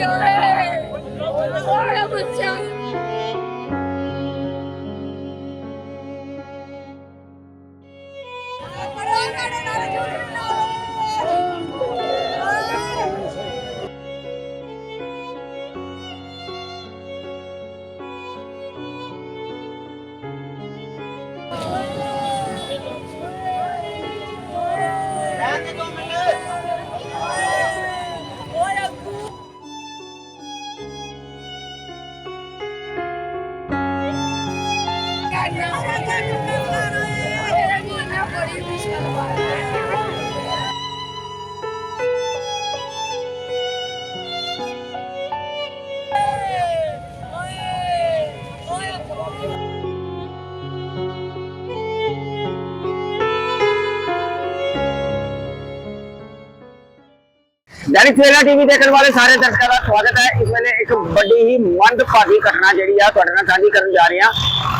ਗਿਆ ਓਏ ਓਏ ਬੱਚਾ ਓਏ। ਦੈਨਿਕ ਸਵੇਰਾ ਟੀਵੀ ਦੇਖਣ ਵਾਲੇ ਸਾਰੇ ਦਰਸ਼ਕਾਂ ਦਾ ਸਵਾਗਤ ਹੈ। ਇਸ ਵੇਲੇ ਇੱਕ ਵੱਡੀ ਹੀ ਮੰਦਭਾਗੀ ਘਟਨਾ ਜਿਹੜੀ ਆ ਤੁਹਾਡੇ ਨਾਲ ਸਾਂਝੀ ਕਰਨ ਜਾ ਰਹੇ। ਹਾਂ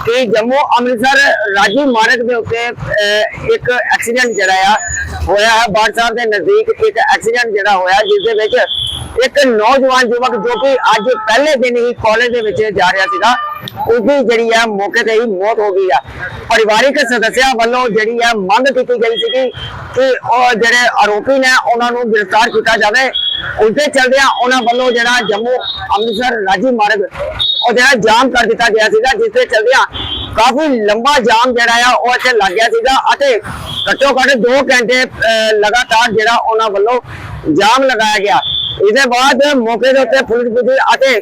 ਕਿ ਜੰਮੂ ਅੰਮ੍ਰਿਤਸਰ ਰਾਜੀ ਮਾਰਗ ਦੇ ਉੱਤੇ ਅਹ, ਇੱਕ ਐਕਸੀਡੈਂਟ ਜਿਹੜਾ ਆ ਹੋਇਆ ਹੈ। ਬਾੜ ਸਾਹਿਬ ਦੇ ਨਜ਼ਦੀਕ ਇੱਕ ਇੱਕ ਨੌਜਵਾਨ ਯੁਵਕ ਜੋ ਕਿ ਅੱਜ ਪਹਿਲੇ ਦਿਨ ਹੀ ਕਾਲਜ ਦੇ ਵਿੱਚ ਜਾ ਰਿਹਾ ਸੀਗਾ ਉਸਦੀ ਜਿਹੜੀ ਹੈ ਮੌਕੇ ਤੇ ਹੀ ਮੌਤ ਹੋ ਗਈ ਆ। ਪਰਿਵਾਰਿਕ ਸਦਸਿਆਂ ਵੱਲੋਂ ਜਿਹੜੀ ਹੈ ਮੰਗ ਕੀਤੀ ਗਈ ਸੀਗੀ ਕਿ ਉਹ ਜਿਹੜੇ ਆਰੋਪੀ ਨੇ ਉਹਨਾਂ ਨੂੰ ਗ੍ਰਿਫਤਾਰ ਕੀਤਾ ਜਾਵੇ। ਉਸਦੇ ਚਲਦਿਆਂ ਉਹਨਾਂ ਵੱਲੋਂ ਜਿਹੜਾ ਜੰਮੂ ਅੰਮ੍ਰਿਤਸਰ ਰਾਜੀ ਮਾਰਗ ਉਹ ਜਿਹੜਾ ਜਾਮ ਕਰ ਦਿੱਤਾ ਗਿਆ ਸੀਗਾ ਜਿਸ ਦੇ ਚਲਦਿਆਂ ਕਾਫੀ ਲੰਬਾ ਜਾਮ ਜਿਹੜਾ ਆ ਉਹ ਇੱਥੇ ਲੱਗ ਗਿਆ ਸੀਗਾ ਅਤੇ ਘੱਟੋ ਘੱਟ 2 ਘੰਟੇ ਅਹ, ਲਗਾਤਾਰ ਜਿਹੜਾ ਉਹਨਾਂ ਵੱਲੋਂ ਜਾਮ ਲਗਾਇਆ ਗਿਆ। ਇਹਦੇ ਬਾਅਦ ਮੌਕੇ ਦੇ ਉੱਤੇ ਪੁਲਿਸ ਪੁੱਜੀ ਅਤੇ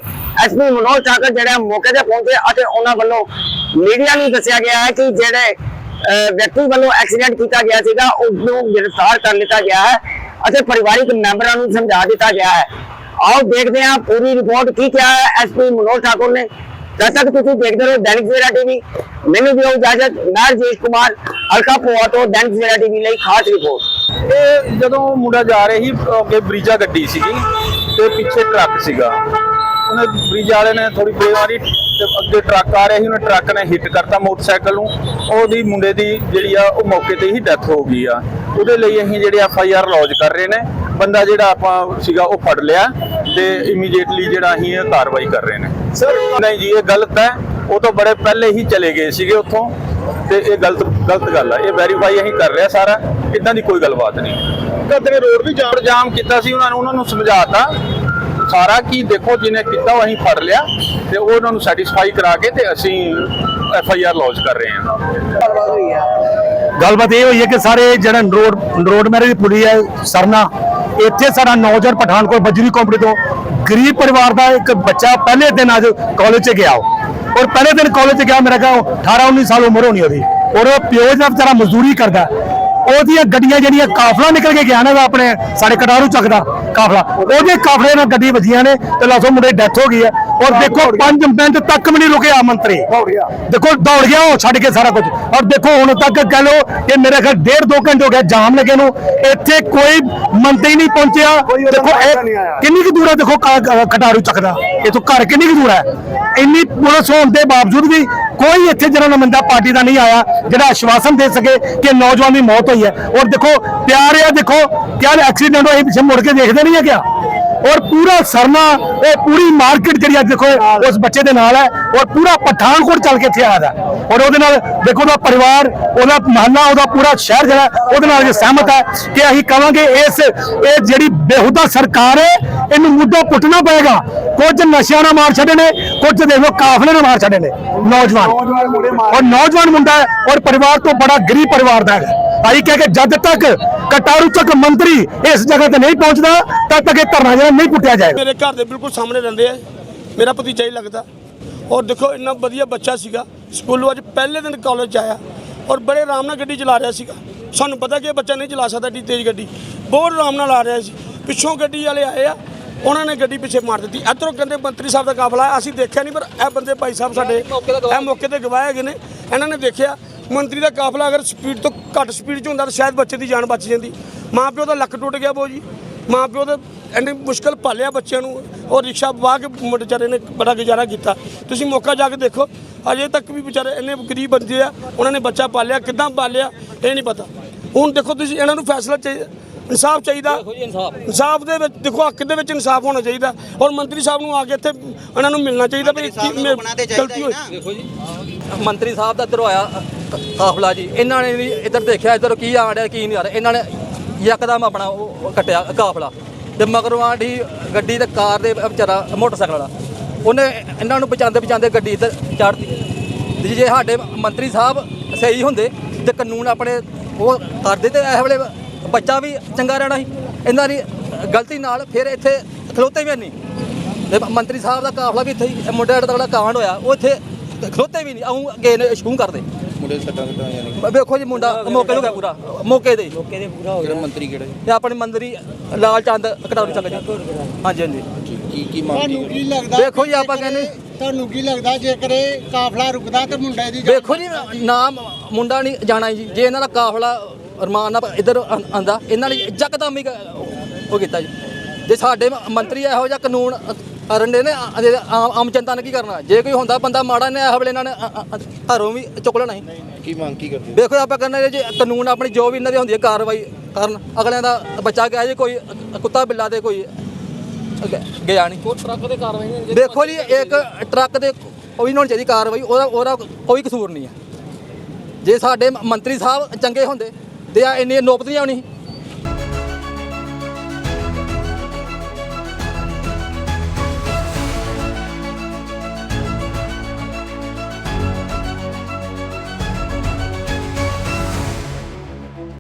ਐਸਪੀ ਮਨੋਜ ਠਾਕਰ ਜਿਹੜੇ ਮੌਕੇ ਤੇ ਪਹੁੰਚੇ ਅਤੇ ਉਹਨਾਂ ਵੱਲੋਂ ਮੀਡੀਆ ਨੂੰ ਦੱਸਿਆ ਗਿਆ ਹੈ ਕਿ ਜਿਹੜੇ ਵਿਅਕਤੀ ਵੱਲੋਂ ਐਕਸੀਡੈਂਟ ਕੀਤਾ ਗਿਆ ਸੀਗਾ ਉਸ ਨੂੰ ਗ੍ਰਿਫਤਾਰ ਕਰ ਲਿੱਤਾ ਗਿਆ ਹੈ ਅਤੇ ਪਰਿਵਾਰਿਕ ਮੈਂਬਰਾਂ ਨੂੰ ਸਮਝਾ ਦਿੱਤਾ ਗਿਆ ਹੈ। ਆਓ ਦੇਖਦੇ ਹਾਂ ਪੂਰੀ ਰਿਪੋਰਟ ਕੀ ਕਿਹਾ ਹੈ ਐਸਪੀ ਮਨੋਜ ਠਾਕੁਰ ਨੇ। ਜਦ ਤੱਕ ਤੁਸੀਂ ਦੇਖਦੇ ਰਹੋ ਦੈਨਿਕ ਸਵੇਰਾ ਟੀਵੀ, ਮੈਨੂੰ ਦਿਓ ਇਜਾਜ਼ਤ। ਮੈਂ ਰਜੇਸ਼ ਕੁਮਾਰ, ਅਲਕਾ ਪੋਆ ਤੋਂ ਦੈਨਿਕ ਸਵੇਰਾ ਟੀਵੀ ਲਈ ਖਾਸ ਰਿਪੋਰਟ। ਇਹ ਜਦੋਂ ਮੁੰਡਾ ਜਾ ਰਿਹਾ ਸੀ ਅੱਗੇ ਬਰੀਜਾ ਗੱਡੀ ਸੀਗੀ ਤੇ ਪਿੱਛੇ ਟਰੱਕ ਸੀਗਾ। ਉਹਨੇ ਬਰੀਜਾ ਵਾਲੇ ਨੇ ਥੋੜੀ ਬੇਵਾਰੀ ਤੇ ਅੱਗੇ ਟਰੱਕ ਆ ਰਿਹਾ ਸੀ ਉਹਨੇ ਟਰੱਕ ਨੇ ਹਿੱਟ ਕਰਤਾ ਮੋਟਰਸਾਈਕਲ ਨੂੰ। ਉਹਦੀ ਮੁੰਡੇ ਦੀ ਜਿਹੜੀ ਆ ਉਹ ਮੌਕੇ ਤੇ ਹੀ ਡੈਥ ਹੋ ਗਈ ਆ। ਉਹਦੇ ਲਈ ਅਸੀਂ ਜਿਹੜੇ ਐਫ ਆਈ ਆਰ ਲੌਜ ਕਰ ਰਹੇ ਨੇ ਬੰਦਾ ਜਿਹੜਾ ਆਪਾਂ ਸੀਗਾ ਉਹ ਫੜ ਲਿਆ ਤੇ ਇਮੀਡੀਏਟਲੀ ਜਿਹੜਾ ਅਸੀਂ ਇਹ ਕਾਰਵਾਈ ਕਰ ਰਹੇ ਨੇ। ਸਰ ਨਹੀਂ ਜੀ ਇਹ ਗਲਤ ਹੈ। ਉਹ ਤੋਂ ਬੜੇ ਪਹਿਲੇ ਹੀ ਚਲੇ ਗਏ ਸੀਗੇ ਉੱਥੋਂ। ਤੇ ਇਹ ਗਲਤ ਗਲਤ ਗੱਲ ਆ। ਇਹ ਵੈਰੀਫਾਈ ਅਸੀਂ ਕਰ ਰਿਹਾ ਸਾਰਾ। ਇਦਾਂ ਦੀ ਕੋਈ ਗੱਲਬਾਤ ਨਹੀਂ। ਕਦਰੇ ਰੋਡ ਵੀ ਜਾਮ ਜਾਮ ਕੀਤਾ ਸੀ ਉਹਨਾਂ ਨੂੰ ਉਹਨਾਂ ਨੂੰ ਸਮਝਾਤਾ ਸਾਰਾ ਕੀ ਦੇਖੋ ਜਿਹਨੇ ਕੀਤਾ ਉਹ ਅਸੀਂ ਫੜ ਲਿਆ ਤੇ ਉਹ ਉਹਨਾਂ ਨੂੰ ਸੈਟੀਸਫਾਈ ਕਰਾ ਕੇ ਤੇ ਅਸੀਂ ਐਫ ਆਈ ਆਰ ਲੌਂਚ ਕਰ ਰਹੇ ਹਾਂ। ਗੱਲਬਾਤ ਇਹ ਹੋਈ ਹੈ ਕਿ ਸਾਰੇ ਜਿਹੜਾ ਰੋਡ ਰੋਡ ਮੈਰਿਜ ਪੁਲੀ ਹੈ ਸਰਨਾ ਇੱਥੇ ਸਾਡਾ ਨੌਜਵਾਨ ਪਠਾਨਕੋਟ ਬਜਰੀ ਕੰਪਨੀ ਤੋਂ ਗਰੀਬ ਪਰਿਵਾਰ ਦਾ ਇੱਕ ਬੱਚਾ ਪਹਿਲੇ ਦਿਨ ਅੱਜ ਕਾਲਜ 'ਚ ਗਿਆ ਉਹ। ਔਰ ਪਹਿਲੇ ਦਿਨ ਕਾਲਜ 'ਚ ਗਿਆ ਮੇਰਾ ਕਹਾ 18 19 ਸਾਲ ਉਮਰ ਹੋਣੀ ਉਹਦੀ। ਔਰ ਉਹ ਪਿਓ ਦਾ ਵਿਚਾਰਾ ਮਜ਼ਦੂਰੀ ਕਰਦਾ ਉਹਦੀਆਂ ਗੱਡੀਆਂ ਜਿਹੜੀਆਂ ਕਾਫਲਾ ਨਿਕਲ ਕੇ ਗਿਆ ਨਾ ਆਪਣੇ ਸਾਡੇ ਕਟਾਰੂ ਚੱਕਦਾ ਕਾਫਲਾ ਉਹਦੇ ਕਾਫਲੇ ਨਾਲ ਗੱਡੀ ਵੱਜੀਆਂ ਨੇ ਤੇ ਲਾਸੋ ਮੁੰਡੇ ਡੈਥ ਹੋ ਗਈ ਹੈ। ਔਰ ਦੇਖੋ 5 ਮਿੰਟ ਤੱਕ ਵੀ ਨਹੀਂ ਰੁਕਿਆ ਮੰਤਰੀ। ਦੇਖੋ ਦੌੜ ਗਿਆ ਉਹ ਛੱਡ ਕੇ ਸਾਰਾ ਕੁਝ। ਔਰ ਦੇਖੋ ਹੁਣ ਤੱਕ ਕਹ ਲੋ ਕਿ ਮੇਰੇ ਖਿਆਲ ਡੇਢ ਦੋ ਘੰਟੇ ਹੋ ਗਏ ਜਾਮ ਲੱਗੇ ਨੂੰ ਇੱਥੇ ਕੋਈ ਮੰਤਰੀ ਨਹੀਂ ਪਹੁੰਚਿਆ। ਦੇਖੋ ਕਿੰਨੀ ਕੁ ਦੂਰ ਹੈ? ਦੇਖੋ ਕਟਾਰੂ ਚੱਕਦਾ ਤੋਂ ਘਰ ਕਿੰਨੀ ਕੁ ਦੂਰ ਹੈ? ਇੰਨੀ ਪੁਲਿਸ ਹੋਣ ਦੇ ਬਾਵਜੂਦ ਵੀ ਕੋਈ ਇੱਥੇ ਜਿਹੜਾ ਨੁਮਾਇੰਦਾ ਪਾਰਟੀ ਦਾ ਨਹੀਂ ਆਇਆ, ਜਿਹੜਾ ਆਸ਼ਵਾਸਨ ਦੇ ਸਕੇ ਕਿ ਨੌਜਵਾਨ ਦੀ ਮੌਤ ਹੋਈ ਹੈ। ਔਰ ਦੇਖੋ, ਪਿਆਰ ਆ, ਦੇਖੋ, ਕਿਆ ਐਕਸੀਡੈਂਟ ਹੋਇਆ ਪਿੱਛੇ ਮੁੜ ਕੇ ਦੇਖਦੇ ਨਹੀਂ ਹੈ ਕਿਆ? ਔਰ ਪੂਰਾ ਸਰਨਾ ਇਹ ਪੂਰੀ ਮਾਰਕੀਟ ਜਿਹੜੀ ਅੱਜ ਦੇਖੋ, ਉਸ ਬੱਚੇ ਦੇ ਨਾਲ ਹੈ। ਔਰ ਪੂਰਾ ਪਠਾਨਕੋਟ ਚੱਲ ਕੇ ਇੱਥੇ ਆਇਆ ਔਰ ਉਹਦੇ ਨਾਲ, ਦੇਖੋ, ਉਹਦਾ ਪਰਿਵਾਰ, ਉਹਦਾ ਮਹੱਲਾ, ਉਹਦਾ ਪੂਰਾ ਸ਼ਹਿਰ ਜਿਹੜਾ, ਉਹਦੇ ਨਾਲ ਜੇ ਸਹਿਮਤ ਹੈ ਕਿ ਅਸੀਂ ਕਹਾਂਗੇ ਇਸ, ਇਹ ਜਿਹੜੀ ਬੇਹੁਦਾ ਸਰਕਾਰ ਹੈ ਇਹਨੂੰ ਮੁੱਦਾ ਪੁੱਟਣਾ ਪਏਗਾ। ਕੁਝ ਨਸ਼ਿਆਂ ਨਾਲ ਮਾਰ ਛੱਡੇ ਨੇ ਕੁਝ ਦੇਖ ਲਓ ਕਾਫਲੇ ਨਾਲ ਮਾਰ ਛੱਡੇ ਨੇ ਨੌਜਵਾਨ। ਔਰ ਨੌਜਵਾਨ ਮੁੰਡਾ ਹੈ ਔਰ ਪਰਿਵਾਰ ਤੋਂ ਬੜਾ ਗਰੀਬ ਪਰਿਵਾਰ ਦਾ ਹੈ ਆਈ ਕਹਿ ਕੇ ਜਦ ਤੱਕ ਕਟਾਰੂ ਚੱਕ ਮੰਤਰੀ ਇਸ ਜਗ੍ਹਾ ਤੇ ਨਹੀਂ ਪਹੁੰਚਦਾ ਤਦ ਤੱਕ ਇਹ ਧਰਨਾ ਜਿਹੜਾ ਨਹੀਂ ਪੁੱਟਿਆ ਜਾਏਗਾ। ਮੇਰੇ ਘਰ ਦੇ ਬਿਲਕੁਲ ਸਾਹਮਣੇ ਰਹਿੰਦੇ ਆ। ਮੇਰਾ ਭਤੀਜਾ ਹੀ ਲੱਗਦਾ। ਔਰ ਦੇਖੋ ਇੰਨਾ ਵਧੀਆ ਬੱਚਾ ਸੀਗਾ। ਸਕੂਲੋਂ ਅੱਜ ਪਹਿਲੇ ਦਿਨ ਕਾਲਜ ਆਇਆ। ਔਰ ਬੜੇ ਆਰਾਮ ਨਾਲ ਗੱਡੀ ਚਲਾ ਰਿਹਾ ਸੀਗਾ। ਸਾਨੂੰ ਪਤਾ ਕਿ ਇਹ ਬੱਚਾ ਨਹੀਂ ਚਲਾ ਸਕਦਾ ਏਡੀ ਤੇਜ਼ ਗੱਡੀ। ਬਹੁਤ ਆਰਾਮ ਨਾਲ ਆ ਰਿਹਾ ਸੀ। ਪਿੱਛੋਂ ਗੱਡੀ ਵਾਲੇ ਆਏ ਆ। ਉਹਨਾਂ ਨੇ ਗੱਡੀ ਪਿੱਛੇ ਮਾਰ ਦਿੱਤੀ। ਇੱਧਰੋਂ ਕਹਿੰਦੇ ਮੰਤਰੀ ਸਾਹਿਬ ਦਾ ਕਾਫਲਾ। ਅਸੀਂ ਦੇਖਿਆ ਨਹੀਂ ਪਰ ਇਹ ਬੰਦੇ ਭਾਈ ਸਾਹਿਬ ਸਾਡੇ ਇਹ ਮੌਕੇ ਤੇ ਗਵਾਹ ਹੈਗੇ ਨੇ। ਇਹਨਾਂ ਨੇ ਦੇਖਿਆ ਮੰਤਰੀ ਦਾ ਕਾਫਲਾ ਅਗਰ ਸਪੀਡ ਤੋਂ ਘੱਟ ਸਪੀਡ 'ਚ ਹੁੰਦਾ ਤਾਂ ਸ਼ਾਇਦ ਬੱਚੇ ਦੀ ਜਾਨ ਬਚ ਜਾਂਦੀ। ਮਾਂ ਪਿਓ ਦਾ ਲੱਕ ਟੁੱਟ ਗਿਆ ਬੋ ਜੀ। ਮਾਂ ਪਿਓ ਦੇ ਇੰਨੀ ਮੁਸ਼ਕਲ ਪਾਲਿਆ ਬੱਚਿਆਂ ਨੂੰ ਉਹ ਰਿਕਸ਼ਾ ਵਾਹ ਕੇ ਵਿਚਾਰੇ ਨੇ ਬੜਾ ਗੁਜ਼ਾਰਾ ਕੀਤਾ। ਤੁਸੀਂ ਮੌਕਾ ਜਾ ਕੇ ਦੇਖੋ ਅਜੇ ਤੱਕ ਵੀ ਵਿਚਾਰੇ ਇੰਨੇ ਗਰੀਬ ਬੰਦੇ ਆ ਉਹਨਾਂ ਨੇ ਬੱਚਾ ਪਾਲਿਆ ਕਿੱਦਾਂ ਪਾਲਿਆ ਇਹ ਨਹੀਂ ਪਤਾ। ਹੁਣ ਦੇਖੋ ਤੁਸੀਂ ਇਹਨਾਂ ਨੂੰ ਫੈਸਲਾ ਚਾਹੀਦਾ ਇਨਸਾਫ ਚਾਹੀਦਾ। ਇਨਸਾਫ। ਦੇ ਵਿੱਚ ਦੇਖੋ ਹੱਕ ਦੇ ਵਿੱਚ ਇਨਸਾਫ ਹੋਣਾ ਚਾਹੀਦਾ। ਔਰ ਮੰਤਰੀ ਸਾਹਿਬ ਨੂੰ ਆ ਕੇ ਇੱਥੇ ਇਹਨਾਂ ਨੂੰ ਮਿਲਣਾ ਚਾਹੀਦਾ ਵੀ ਗਲਤੀ ਹੋਈ। ਦੇਖੋ ਜੀ ਮੰਤਰੀ ਸਾਹਿਬ ਦਾ ਇੱਧਰੋਂ ਆਇਆ ਕਾਫਲਾ ਜੀ। ਇਹਨਾਂ ਨੇ ਵੀ ਇੱਧਰ ਦੇਖਿਆ ਇੱਧਰ ਕੀ ਆ ਰਿਹਾ ਕੀ ਨਹੀਂ ਆ ਰਿਹਾ। ਇਹਨਾਂ ਨੇ ਯਕਦਮ ਆਪਣਾ ਉਹ ਕੱਟਿਆ ਕਾਫਲਾ। ਤੇ ਮਗਰੋਂ ਆਂਢੀ ਗੱਡੀ ਤੇ ਕਾਰ ਦੇ ਵਿਚਾਰਾ ਮੋਟਰਸਾਈਕਲ ਵਾਲਾ। ਉਹਨੇ ਇਹਨਾਂ ਨੂੰ ਬਚਾਉਂਦੇ ਬਚਾਉਂਦੇ ਗੱਡੀ ਇੱਧਰ ਚੜ੍ਹਦੀ ਤੇ ਜੇ ਸਾਡੇ ਮੰਤਰੀ ਸਾਹਿਬ ਸਹੀ ਹੁੰਦੇ ਤੇ ਕਾਨੂੰਨ ਆਪਣੇ ਉਹ ਕਰਦੇ ਤੇ ਇਹ ਵੇਲੇ ਬੱਚਾ ਵੀ ਚੰਗਾ ਰਹਿਣਾ ਸੀ। ਇਹਨਾਂ ਦੀ ਗਲਤੀ ਨਾਲ ਫਿਰ ਇੱਥੇ ਖਲੋਤੇ ਵੀ ਨਹੀਂ। ਤੇ ਮੰਤਰੀ ਸਾਹਿਬ ਦਾ ਕਾਫਲਾ ਵੀ ਇੱਥੇ ਹੀ ਇਹ ਮੁੰਡੇ ਦਾ ਕਾਂਡ ਹੋਇਆ ਉਹ ਇੱਥੇ ਖਲੋਤੇ ਵੀ ਨਹੀਂ ਆਉਂ ਅੱਗੇ ਨੇ ਸ਼ੂੰ ਕਰਦੇ। ਮੁੰਡੇ ਸੱਟਾਂ ਕਿੱਦਾਂ ਯਾਨੀ ਵੇਖੋ ਜੀ ਮੁੰਡਾ ਮੌਕੇ ਨੂੰ ਗਿਆ ਪੂਰਾ ਮੌਕੇ ਦੇ। ਮੌਕੇ ਦੇ ਪੂਰਾ ਹੋ ਕਿਹੜਾ ਮੰਤਰੀ ਕਿਹੜਾ ਤੇ ਆਪਣੇ ਮੰਤਰੀ ਲਾਲ ਚੰਦ ਕਟੌਰੀ ਚੱਲ ਜੀ ਹਾਂਜੀ ਹਾਂਜੀ। ਕੀ ਕੀ ਮੰਗ ਤੁਹਾਨੂੰ ਕੀ ਲੱਗਦਾ ਵੇਖੋ ਜੀ ਆਪਾਂ ਕਹਿੰਦੇ ਤੁਹਾਨੂੰ ਕੀ ਲੱਗਦਾ ਜੇਕਰ ਇਹ ਕਾਫਲਾ ਰੁਕਦਾ ਤੇ ਮੁੰਡੇ ਦੀ ਜਾਨ ਵੇਖੋ ਜੀ ਨਾਮ ਮੁੰਡਾ ਨਹੀਂ ਜਾਣਾ ਜੀ। ਜੇ ਇਹਨਾਂ ਦਾ ਕਾਫਲਾ ਅਰਮਾਨ ਨਾਲ ਇੱਧਰ ਆਂਦਾ ਇਹਨਾਂ ਨੇ ਯਕਦਮ ਹੀ ਉਹ ਕੀਤਾ ਜੀ। ਜੇ ਸਾਡੇ ਮੰਤਰੀ ਇਹੋ ਜਿਹਾ ਕਾਨੂੰਨ ਅਰੰਡੇ ਨੇ ਆਮ ਆਮ ਜਨਤਾ ਨੇ ਕੀ ਕਰਨਾ? ਜੇ ਕੋਈ ਹੁੰਦਾ ਬੰਦਾ ਮਾੜਾ ਨੇ ਇਹੋ ਵੇਲੇ ਇਹਨਾਂ ਨੇ ਘਰੋਂ ਵੀ ਚੁੱਕ ਲੈਣਾ ਸੀ ਕੀ ਮੰਗ ਕੀ ਕਰਦੇ ਵੇਖੋ ਆਪਾਂ ਕਹਿੰਦੇ ਜੇ ਕਾਨੂੰਨ ਆਪਣੀ ਜੋ ਵੀ ਇਹਨਾਂ ਦੀ ਹੁੰਦੀ ਹੈ ਕਾਰਵਾਈ ਕਰਨ ਅਗਲਿਆਂ ਦਾ ਬੱਚਾ ਗਿਆ ਜੇ ਕੋਈ ਕੁੱਤਾ ਬਿੱਲਾ ਦੇ ਕੋਈ ਗਿਆ ਨਹੀਂ ਕੋਈ ਟਰੱਕ ਦੇ ਕਾਰਵਾਈ ਦੇਖੋ ਜੀ ਇੱਕ ਟਰੱਕ ਦੇ ਉਹ ਵੀ ਨਹੀਂ ਹੋਣੀ ਚਾਹੀਦੀ ਕਾਰਵਾਈ ਉਹਦਾ ਉਹਦਾ ਕੋਈ ਕਸੂਰ ਨਹੀਂ ਹੈ। ਜੇ ਸਾਡੇ ਮੰਤਰੀ ਸਾਹਿਬ ਚੰਗੇ ਹੁੰਦੇ ਤੇ ਆ ਇੰਨੀ ਨੌਬਤ ਨਹੀਂ ਆਉਣੀ।